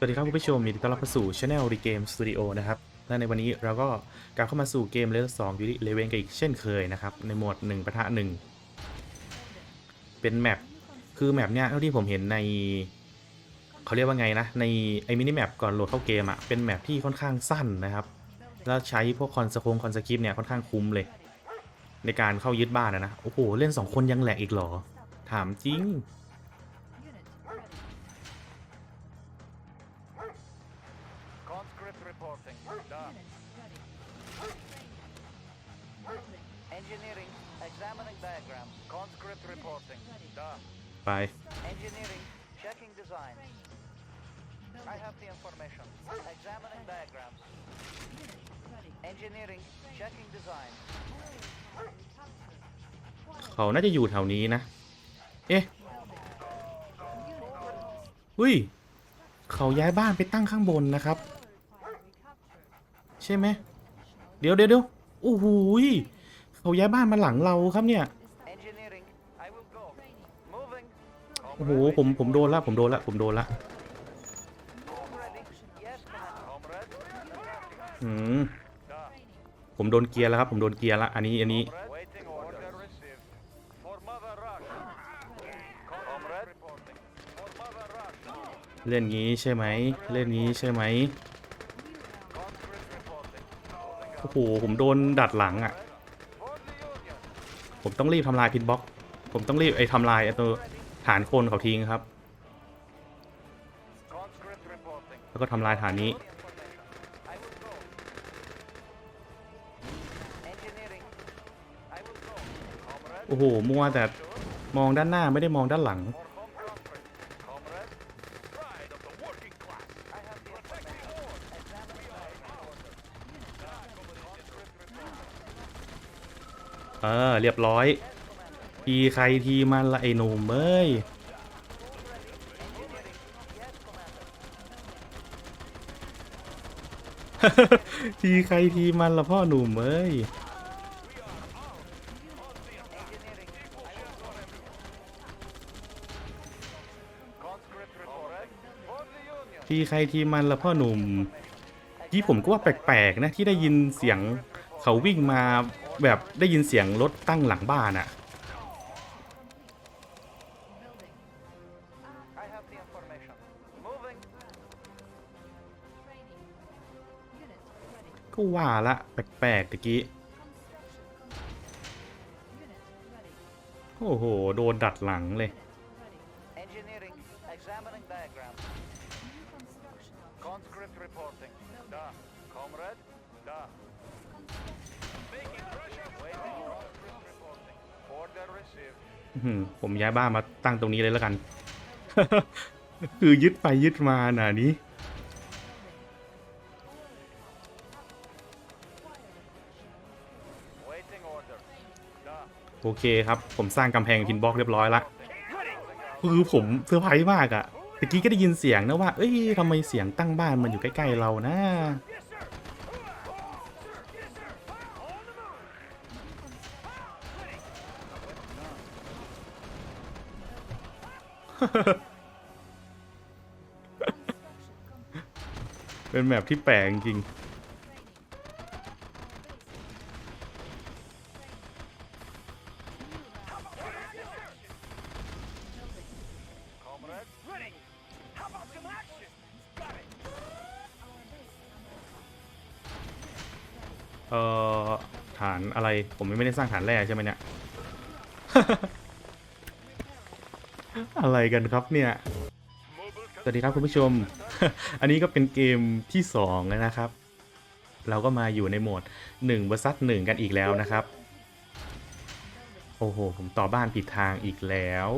สวัสดีครับคุณผู้ชมยินดีต้อนรับเข้าสู่ Channel The Game Studio นะครับและในวันนี้เราก็กลับเข้ามาสู่เกมเลสองยูริเลเวนกันอีกเช่นเคยนะครับ ในโหมด1ประทะ1 เป็นแมปคือแมปเนี้ยเท่าที่ผมเห็นใน เขาเรียกว่าไงนะ ในไอมินิแมปก่อนโหลดเข้าเกมอะ่ะเป็นแมปที่ค่อนข้างสั้นนะครับ แล้วใช้พวกคอนสโคงคอนสคริปเนี่ยค่อนข้างคุ้มเลย ในการเข้ายึดบ้านอะนะโอ้โหเล่น 2 คนยังแหลกอีกเหรอ ถามจริง Examining diagram. Conscript reporting. Done. ไป Engineering. Checking design. I have the information. Examining diagrams. Engineering. Checking design. เขาน่าจะอยู่แถวนี้นะ เอ๊ะอุ้ย เขาย้ายบ้านไปตั้งข้างบนนะครับ ใช่ไหม เดี๋ยวเดี๋ยวเดี๋ยวโอ้โหย เขาย้ายบ้านมาหลังเราครับเนี่ย โอ้โห ผม ผมโดนละ ผมโดนละ ผมโดนละ อืม ผมโดนเกียร์แล้วครับ ผมโดนเกียร์ละ อันนี้ อันนี้ เล่นงี้ใช่ไหม เล่นงี้ใช่ไหม โอ้โห ผมโดนดัดหลังอะ ผมต้องรีบทำลายพินบ็อก ผมต้องรีบไอ้ทำลายไอ้ตัวฐานคนเขาทิ้งครับ แล้วก็ทำลายฐานนี้ โอ้โห มัวแต่มองด้านหน้าไม่ได้มองด้านหลัง For home country. Comrade. Pride of the working class. I have the information. Examining diagram. Conscript reporting. เออเรียบร้อย ทีใครทีมันละไอ้หนุ่มเอ้ยทีใครทีมันละพ่อหนุ่มเอ้ยทีใครทีมันละพ่อหนุ่มที่ผมก็ว่าแปลกๆนะที่ได้ยินเสียงเขาวิ่งมา แบบได้ยินเสียงรถตั้งหลังบ้านอะก็ว่าละแปลกๆตะกี้ โอ้โห โดนดัดหลังเลยด้า อื้อหือผมย้ายบ้านมาตั้งตรงนี้เลยแล้วกัน คือยึดไปยึดมาน่ะนี้ Waiting order. โอเคครับ ผมสร้างกำแพงพินบล็อกเรียบร้อยละคือผมเซอร์ไพรส์มากอะตะกี้ก็ได้ยินเสียงนะว่า เอ้ยทำไมเสียงตั้งบ้านมันอยู่ใกล้ๆเรานะ เป็นแบบที่แปลกจริงเอ่อฐานอะไร ผมยังไม่ได้สร้างฐานแร่ใช่ไหมเนี่ย อะไรกันครับเนี่ย สวัสดีครับคุณผู้ชม อันนี้ก็เป็นเกมที่2แล้วนะครับ เราก็มาอยู่ในโหมด1 vs 1กันอีกแล้วนะครับ โอ้โห ผมต่อบ้านผิดทางอีกแล้ว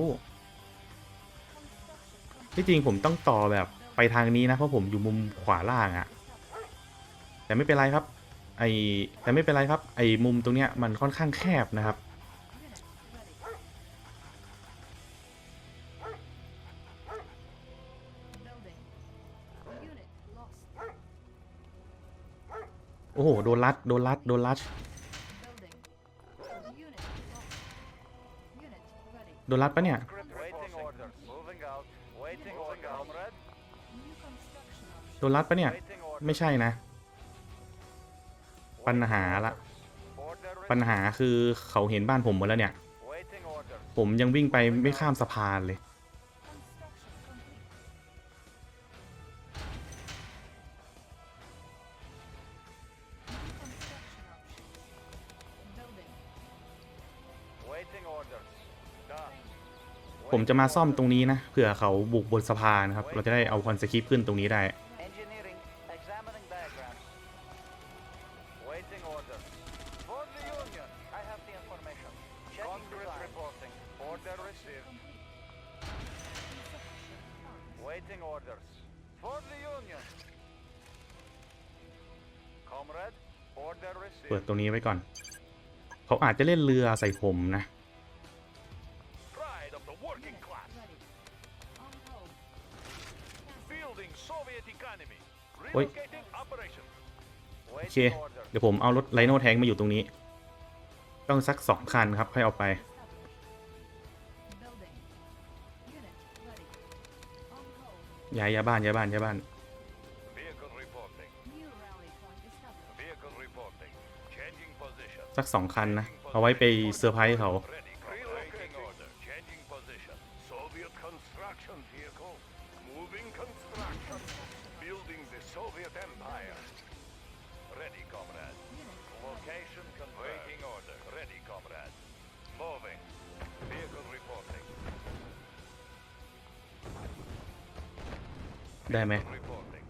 ที่จริงผมต้องต่อแบบไปทางนี้นะ เพราะผมอยู่มุมขวาล่างอะแต่ไม่เป็นไรครับ ไอแต่ไม่เป็นไรครับ ไอมุมตรงเนี้ยมันค่อนข้างแคบนะครับ อ้โห โดนรัด โดนรัด โดนรัด โดนรัดปะเนี่ย โดนรัดปะเนี่ย ไม่ใช่นะ ปัญหาละ ปัญหาคือเขาเห็นบ้านผมหมดแล้วเนี่ย ผมยังวิ่งไปไม่ข้ามสะพานเลย ผมจะมาซ่อมตรงนี้นะเผื่อเขาบุกบนสะพานครับ เราจะได้เอาคอนสคริปขึ้นตรงนี้ได้ Engineering. Examining diagrams. Waiting orders. For the Union. I have the information. Checking design. reporting. Order received. Waiting orders. For the Union. Comrade. Order เปิด received. ตรงนี้ไว้ก่อน เขาอาจจะเล่นเรือใส่ผมนะ Building Soviet economy. Oi. Relocating operation. โอเค เดี๋ยวผมเอารถไลโนแทงมาอยู่ตรงนี้ ต้องสักสองคันครับค่อยเอาไป ย้ายย้ายบ้านย้ายบ้านย้ายบ้าน Vehicle reporting. Vehicle reporting. Changing position. สักสองคันนะ เอาไว้ไปเซอร์ไพรส์เขา Ready, comrade. Location confirmed. Waiting order. Ready, comrade. Moving. Vehicle reporting. ได้ไหม Reporting.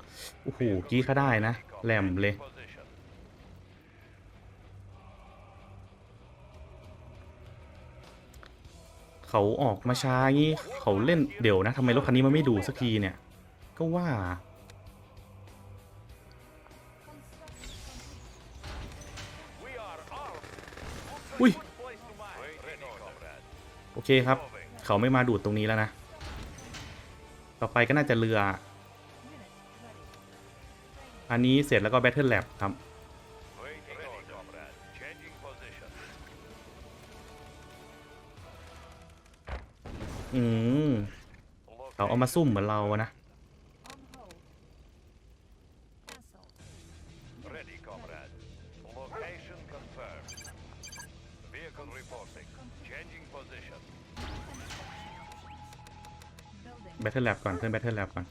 โอ้โหกี้เขาได้นะ แหลมเลย Position. เขาออกมาช้างี้ เขาเล่นเดี๋ยวนะทำไมรถคันนี้มันไม่ดูสักทีเนี่ย ก็ว่า Looks like Ui. good place to mine. Ready, comrade. โอเคครับ เขาไม่มาดูดตรงนี้แล้วนะ ต่อไปก็น่าจะเรือ อันนี้เสร็จแล้วก็แบทเทิลแลบครับ อืม เขาเอามาซุ่มเหมือนเรานะ ทเทิลแลบก่อนเพื่อนแบทเทิลแลบก่อน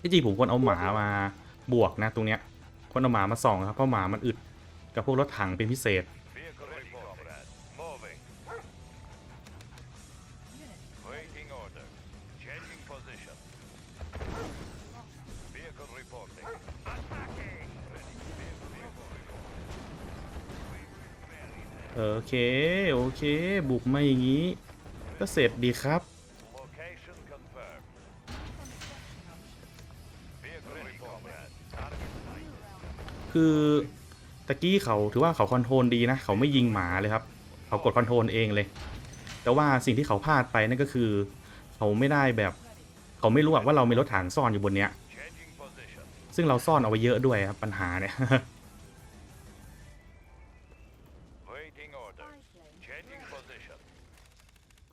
ที่จริงผมควรเอาหมามาบวกนะตรงเนี้ยควรเอาหมามาส่องครับเพราะหมามันอึดกับพวกรถถังเป็นพิเศษโอเค โอเค บุกมาอย่างนี้ ก็เสร็จดีครับ คือตะกี้เขาถือว่าเขาคอนโทรลดีนะ เขาไม่ยิงหมาเลยครับ เขากดคอนโทรลเองเลย แต่ว่าสิ่งที่เขาพลาดไปนั่นก็คือ เขาไม่ได้แบบ เขาไม่รู้อะว่าเรามีรถถังซ่อนอยู่บนเนี้ย Changing position. ซึ่งเราซ่อนเอาไว้เยอะด้วยครับปัญหาเนี่ย Waiting order. Changing position.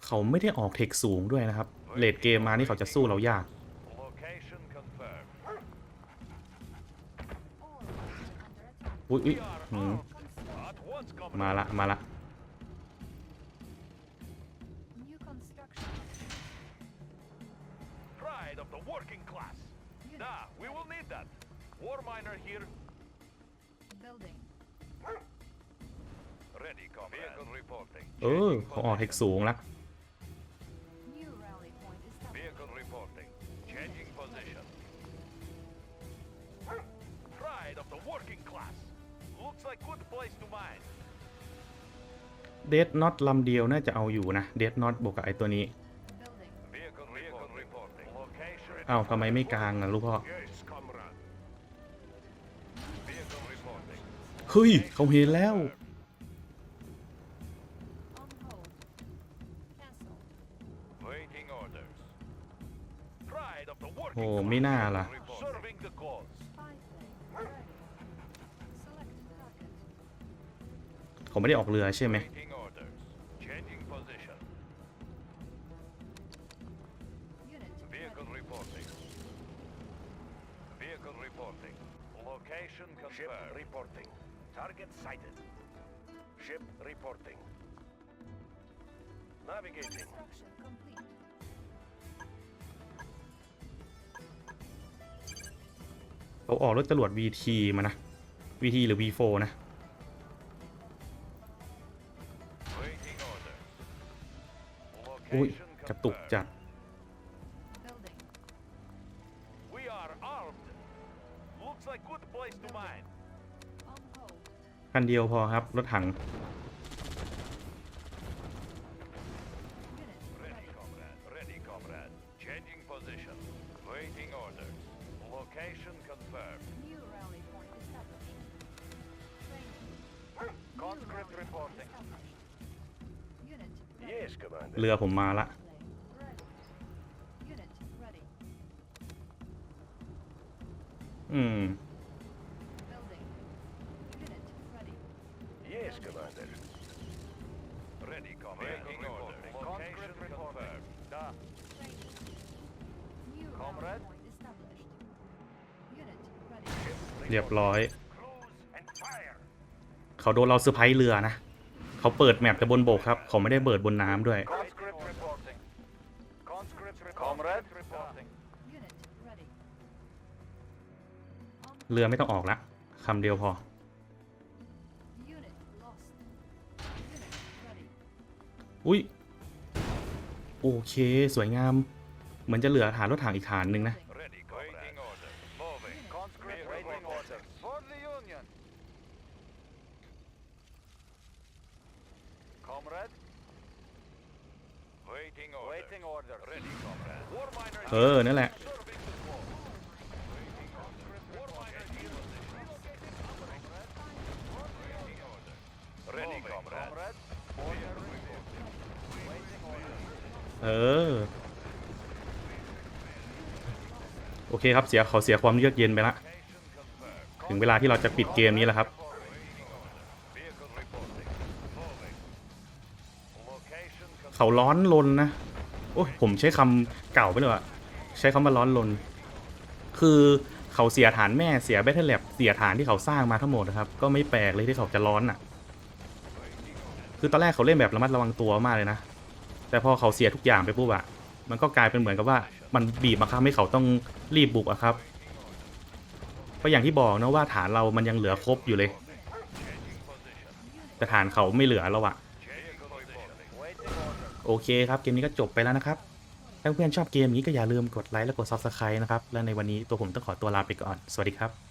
เขาไม่ได้ออกเทคสูงด้วยนะครับเลดเกมมานี่เขาจะสู้เรายาก อุ้ยอุ๊ย We are อืม armed. At once, comrade. มาละ มาละ Pride of the working class. Nah, we will need that. War miner here. Ready, comrade. Vehicle reporting. เออเขาออกเทคสูงละ Vehicle เดดน็อตลำเดียวน่าจะเอาอยู่นะเดดน็อตบวกกับไอตัวนี้ Vehicle, Vehicle reporting. Location. อ้าวทำไมไม่กลางอะลูกพ่อ Yes, comrade. Vehicle reporting. เฮ้ยเขาเห็นแล้ว Waiting orders. Pride of the โอ้ working ไม่น่าล่ะ เขาไม่ได้ออกเรือใช่ไหม Waiting orders. Changing position. Vehicle reporting. Vehicle reporting. Location Ship confirmed. reporting. Target sighted. Ship reporting. Navigating. Construction complete. เขาออกรถจรวด VT มานะ VT หรือ V4 นะ อุ้ย Location กระตุก confirmed. จัด Building. We are armed. Looks like good place to mine. On hold. คันเดียวพอครับ รถถัง Unit Ready, ready. comrade. Ready, comrade. Changing position. Waiting order. Location confirmed. New rally point established. Training. New Conscript rally point reporting. เรือผมมาละ Ready. Unit ready. อืม Building. Unit ready. Yes, Commander. Ready, comrade. Waiting order. Location Conscript reporting. confirmed. Da. Training. New Comrade. rally point established. Unit ready. เรียบร้อย Cruise and fire. เขาโดนเราเซอร์ไพรส์เรือนะ เขาเปิดแมปแต่บนบกครับเขาไม่ได้เปิดบนน้ำด้วย เรือไม่ต้องออกละคำเดียวพอ อุ้ย โอเค สวยงาม เหมือนจะเหลือฐานรถถังอีกฐานหนึ่งนะ Building. Ready, comrade. Waiting order. Moving. Conscript Vehicle waiting reporting. order. For the Union. Comrade, Waiting order. waiting order. Ready, comrade. War miners เออ นั่นแหละ serving the call. Waiting order. War miners in position. Waiting order. Ready, Moving. comrade. Comrade, order reporting. Waiting order. เออ โอเคครับเสียเขาเสียความเยือกเย็นไปละ Location confirmed. ถึงเวลาที่เราจะปิดเกมนี้แล้วครับ เขาร้อนลนนะ โอ้ยผมใช้คำเก่าไปเลยว่ะใช้คำว่าร้อนลน คือเขาเสียฐานแม่เสียแบทเทิลแลบเสียฐานที่เขาสร้างมาทั้งหมดนะครับ ก็ไม่แปลกเลยที่เขาจะร้อนอะ คือตอนแรกเขาเล่นแบบระมัดระวังตัวมากเลยนะ แต่พอเขาเสียทุกอย่างไปปุ๊บอะมันก็กลายเป็นเหมือนกับว่ามันบีบบังคับให้เขาต้องรีบบุกอะครับก็อย่างที่บอกนะว่าฐานเรามันยังเหลือครบอยู่เลย แต่ฐานเขาไม่เหลือแล้วอะ โอเคครับเกมนี้ก็จบไปแล้วนะครับ ถ้าเพื่อนชอบเกมนี้ก็อย่าลืมกดไลค์และกด Subscribe นะครับ และในวันนี้ตัวผมต้องขอตัวลาไปก่อน สวัสดีครับ